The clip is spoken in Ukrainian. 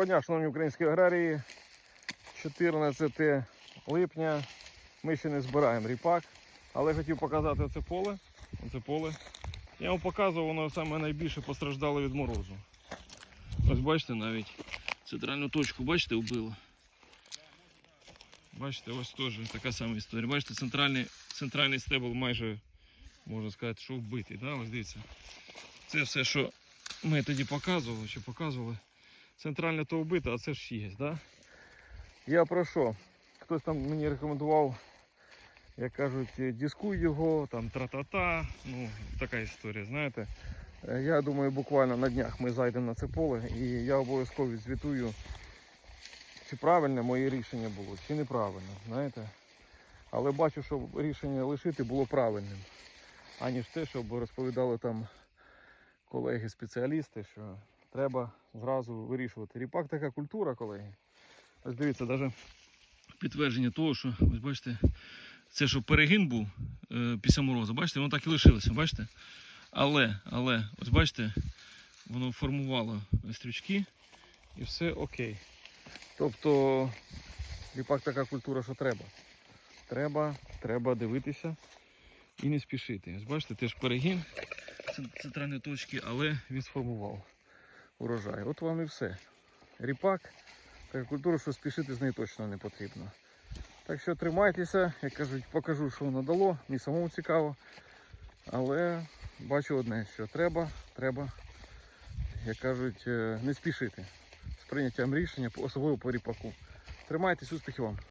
Доброго дня, шановні українські аграрії. 14 липня. Ми ще не збираємо ріпак, але хотів показати оце поле. Оце поле. Я вам показував, воно саме найбільше постраждало від морозу. Ось бачите навіть центральну точку, бачите, вбило. Бачите, ось теж така сама історія. Бачите, центральний, центральний стебл майже, можна сказати, що вбитий. Да? Ось дивіться. Це все, що ми тоді показували, чи показували. Центральне то вбите, а це ж є, да? Я про що? Хтось там мені рекомендував, як кажуть, дискуй його, там тра-та-та. Ну, така історія, знаєте. Е, Я думаю, буквально на днях ми зайдемо на це поле і я обов'язково відзвітую, чи правильне моє рішення було, чи неправильне, знаєте. Але бачу, що рішення лишити було правильним, аніж те, щоб розповідали там колеги-спеціалісти, що треба зразу вирішувати. Ріпак така культура, колеги. Ось дивіться, навіть підтвердження того, що ось бачите, це що перегін був е, після морозу, бачите, воно так і лишилося, бачите? Але, але, ось бачите, воно формувало стрючки і все окей. Тобто ріпак така культура, що треба. Треба, треба дивитися і не спішити. Ось бачите, теж перегін центральної точки, але він сформував урожай. От вам і все. Ріпак, така культура, що спішити з нею точно не потрібно. Так що тримайтеся, як кажуть, покажу, що воно дало, мені самому цікаво. Але бачу одне, що треба, треба, як кажуть, е, не спішити з прийняттям рішення, особливо по ріпаку. Тримайтесь, успіхів вам!